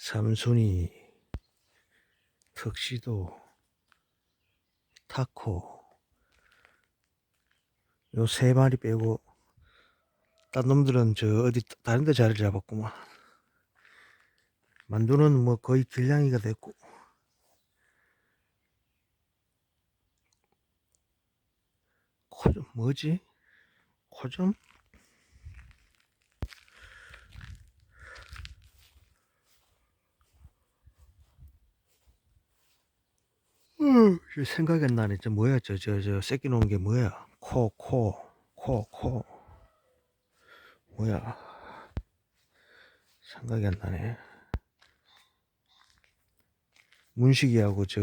삼순이, 턱시도, 타코. 요 세 마리 빼고, 딴 놈들은 저 어디 다른 데 자리를 잡았구만. 만두는 뭐 거의 길냥이가 됐고. 코좀 뭐지? 코 좀? 어, 생각이 안 나네. 저 뭐야? 저 저 저 새끼 놓은 게 뭐야? 코, 코, 코, 코. 뭐야? 생각이 안 나네. 문식이하고 저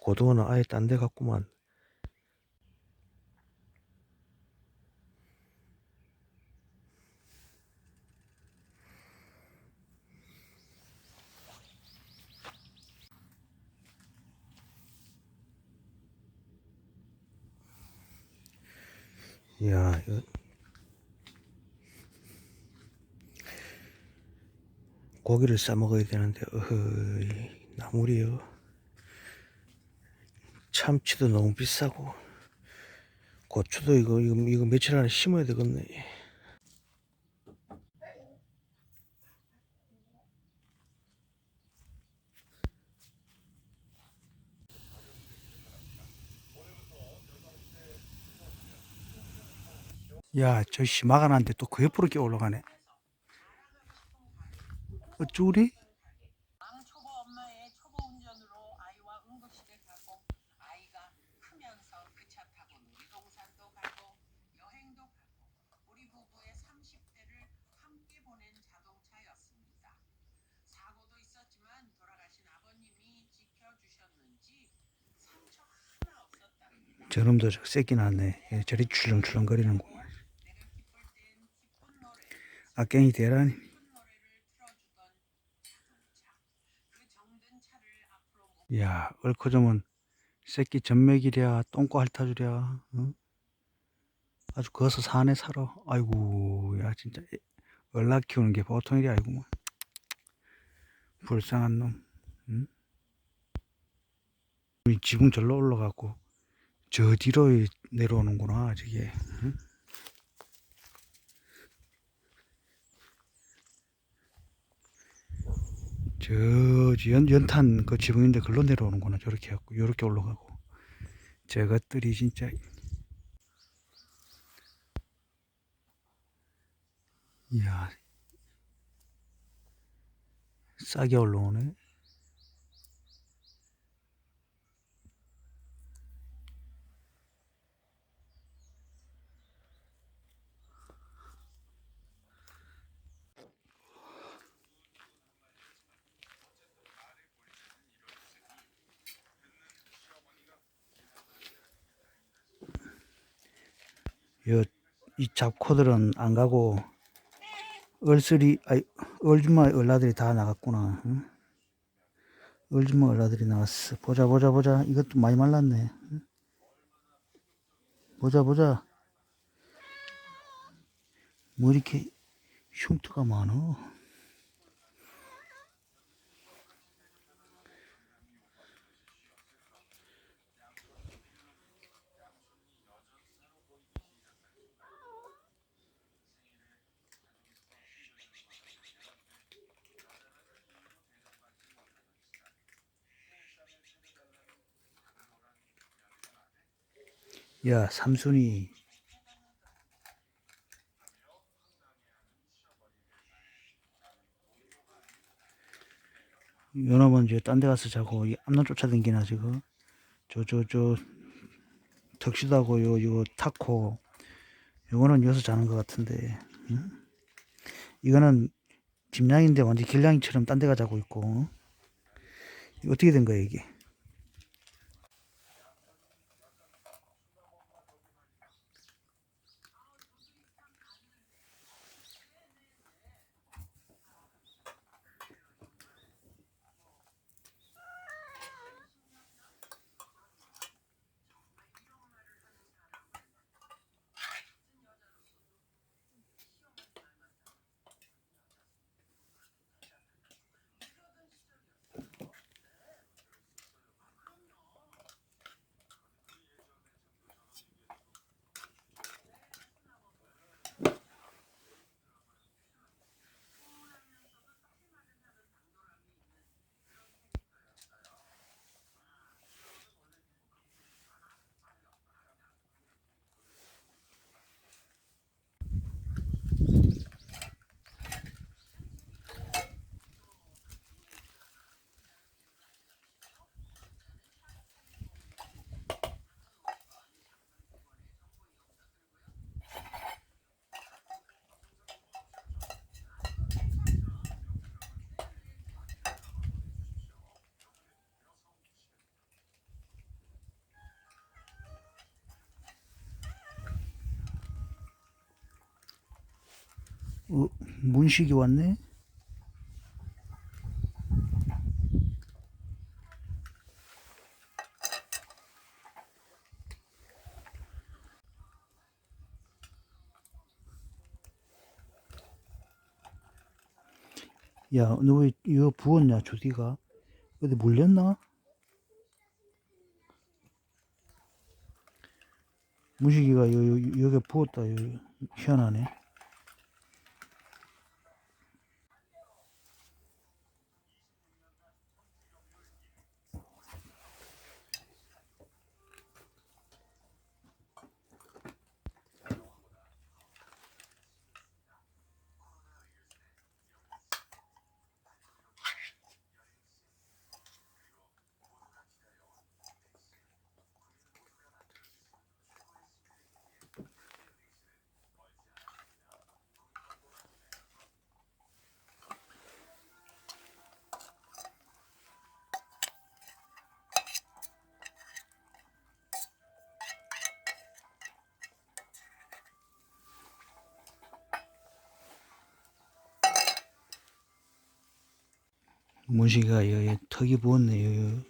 고등어는 아예 딴 데 갔구만. 이야, 이거 고기를 싸 먹어야 되는데, 어허이, 나물이요. 참치도 너무 비싸고, 고추도 이거, 이거, 이거 며칠 안에 심어야 되겠네. 야, 저 심화가는데 또 그 옆으로 끼어 올라가네. 어쭈리? 왕 초보 엄마의 초보 운전으로 아이와 응급실에 가고 아이가 크면서 그 차 타고 놀이동산도 가고 여행도 가고 우리 부부의 30대를 함께 보낸 자동차였습니다. 사고도 있었지만 돌아 가신 아버님이 지켜주셨는지 상처 하나 없었답니다. 저놈도 저 새끼 났네. 예, 저리 출렁출렁거리는구만. 내가 기쁠 땐 기쁜 노래, 악갱이 대란이. 야, 얼커저면 새끼 전맥이랴, 똥꼬 핥아주랴, 응? 아주 거서 사네 살아. 아이고, 야, 진짜 애- 얼락 키우는 게 보통 일이 아니구만. 불쌍한 놈, 응? 이 지붕 절로 올라가고 저 뒤로 내려오는구나, 저게. 응? 저 연, 연탄 그 지붕인데 글로 내려오는구나. 저렇게 해갖고 요렇게 올라가고. 저것들이 진짜. 이야. 싸게 올라오네 요, 이 잡코들은 안 가고 얼쓰리 아이 얼주마 얼라들이 다 나갔구나 응? 얼주마 얼라들이 나왔어 보자 보자 보자 이것도 많이 말랐네 응? 보자 보자 뭐 이렇게 흉터가 많어 야 삼순이. 요놈은 이제 딴 데 가서 자고 이 앞날 쫓아다니나 지금. 저 저저 턱시도하고 요 이거 타코. 요거는 여기서 자는 것 같은데 응? 이거는 집량인데 완전 길냥이처럼 딴 데가 자고 있고 어떻게 된 거야 이게 어, 문식이 왔네? 야, 너 왜 이거 부었냐, 조디가? 어디 물렸나? 무식이가 여, 여, 여기 부었다, 여, 희한하네. 문식이가 여, 여, 턱이 부었네, 여, 여.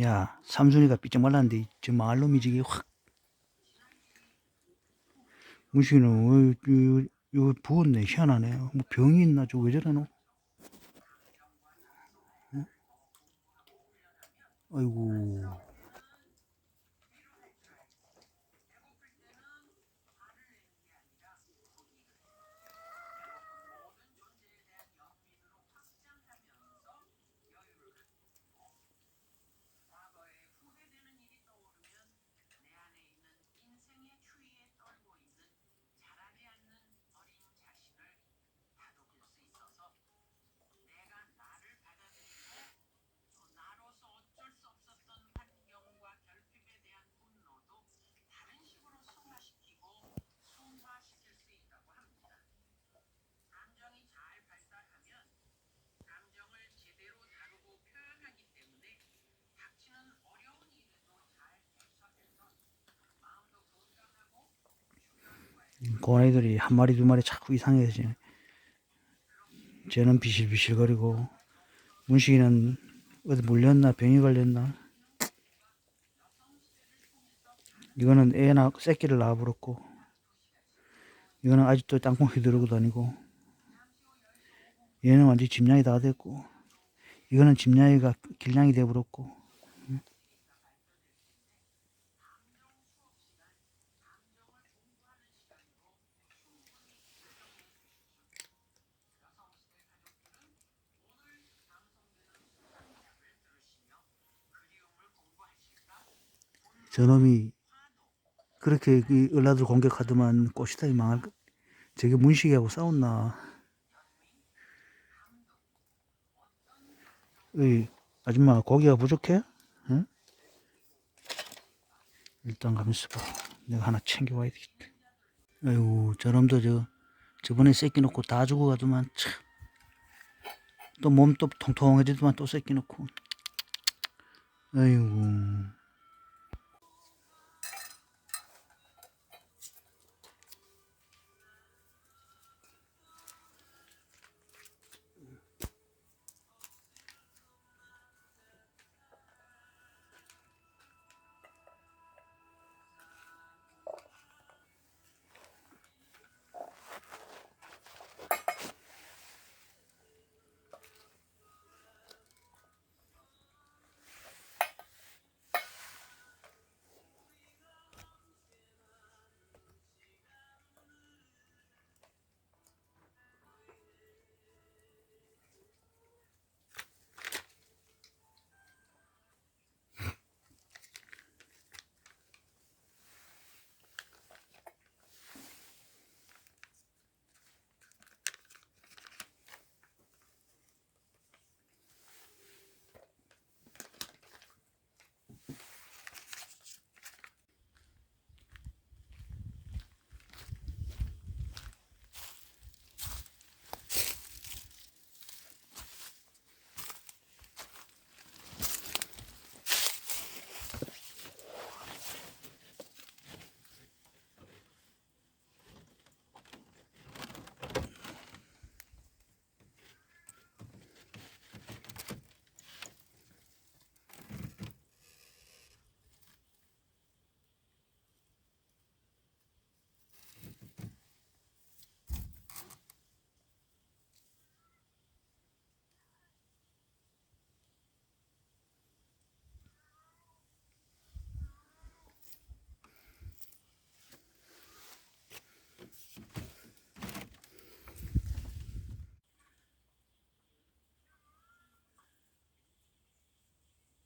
야, 삼순이가 삐쩍 말랐는데, 저 말놈이 저게 확. 왜, 요, 요, 부었네, 희한하네. 뭐 병이 있나, 저왜 저러노? 응? 아이고. 과거에 후회되는 일이 떠오르면 내 안에 있는 인생의 추위에 떨고 있는 자라지 않는 어린 자신을 다독일 수 있어서 내가 나를 받아들이고 또 나로서 어쩔 수 없었던 환경과 결핍에 대한 분노도 다른 식으로 승화시키고 순화시킬 수 있다고 합니다. 감정이 잘 발달하면 감정을 제대로 다루고 표현하기 때문에 닥치는 어려운 일에도 잘 대처해서 마음도 건강하고 고아이들이 한 마리 두 마리 자꾸 이상해지네. 쟤는 비실비실거리고 문식이는 어디 물렸나 병이 걸렸나. 이거는 애 낳, 새끼를 낳아버렸고 이거는 아직도 땅콩이 들고 다니고 얘는 완전 집냥이 다 됐고 이거는 집냥이가 길냥이 돼버렸고 저놈이 그렇게 그 을라들 공격하더만 꼬시다이 망할 거- 저게 문식이하고 싸웠나? 어이 아줌마 고기가 부족해? 응? 일단 가면서 봐. 내가 하나 챙겨와야 되겠다. 아이고 저놈도 저 저번에 새끼 놓고 다 죽어가더만 참 또 몸또 통통해지더만 또 새끼 놓고. 아이고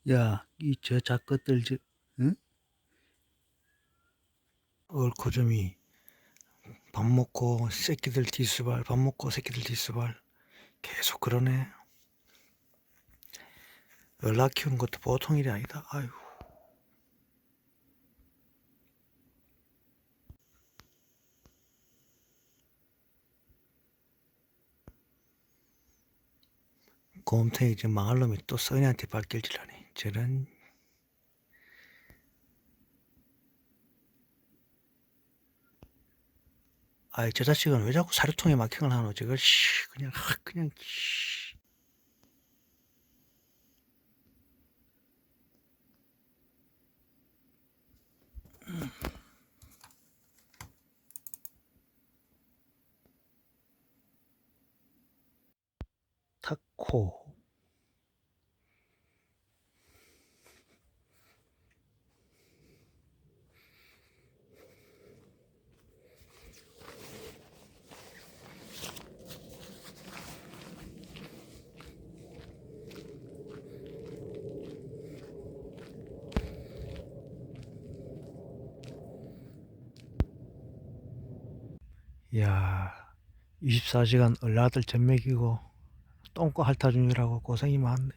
야, 이 저 작것들 저, 응? 얼코 점이 밥 먹고 새끼들 뒤수발, 밥 먹고 새끼들 뒤수발 계속 그러네. 연락 키우는 것도 보통 일이 아니다. 아유. 곰탱이 이제 망할 놈이 또 써니한테 발길질하네. 저런 아이 저 자식은 왜 자꾸 사료통에 걸 하노 저걸 씨 그냥 하, 그냥 씨. 타코 야 24시간 얼라들 젖먹이고 똥꼬 핥아 주느라고 고생이 많네.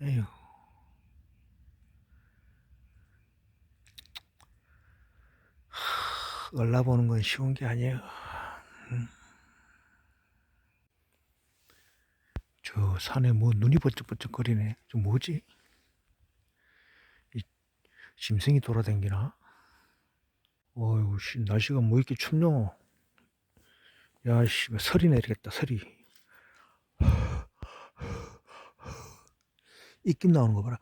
에휴. 하, 얼라 보는 건 쉬운 게 아니에요. 음. 저 산에 뭐 눈이 번쩍번쩍 거리네. 저 뭐지? 이 짐승이 돌아다니나 어이구 씨 날씨가 뭐 이렇게 춥노? 야 씨 설이 내리겠다 설이. 입김 나오는 거 봐라.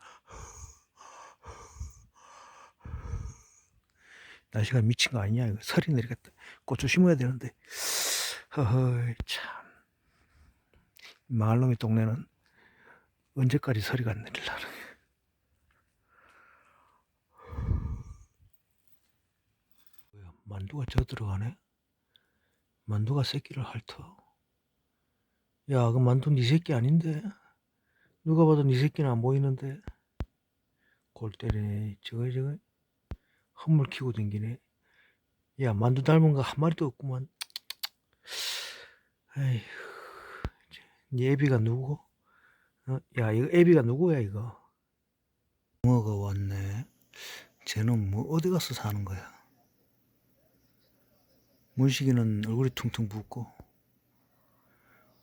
날씨가 미친 거 아니냐 이거. 설이 내리겠다. 고추 심어야 되는데. 허허 참. 마을놈의 동네는 언제까지 설이가 안 내릴라나 뭐야 만두가 저 들어가네 만두가 새끼를 핥어. 야, 그 만두 네 새끼 아닌데? 누가 봐도 네 새끼는 안 보이는데? 골 때리네. 저거, 저거. 헛물 키고 댕기네. 야, 만두 닮은 거 한 마리도 없구만. 에휴. 네 애비가 누구? 어? 야, 이거 애비가 누구야, 이거? 붕어가 왔네. 쟤는 뭐 어디 가서 사는 거야? 문식이는 얼굴이 퉁퉁 붓고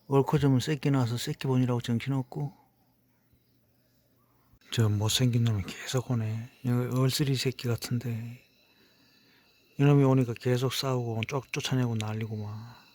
얼코점은 새끼 나와서 새끼 본이라고 정신없고 저 못생긴 놈이 계속 오네. 얼쓰리 새끼 같은데. 이놈이 오니까 계속 싸우고 쫓, 쫓아내고 난리고 막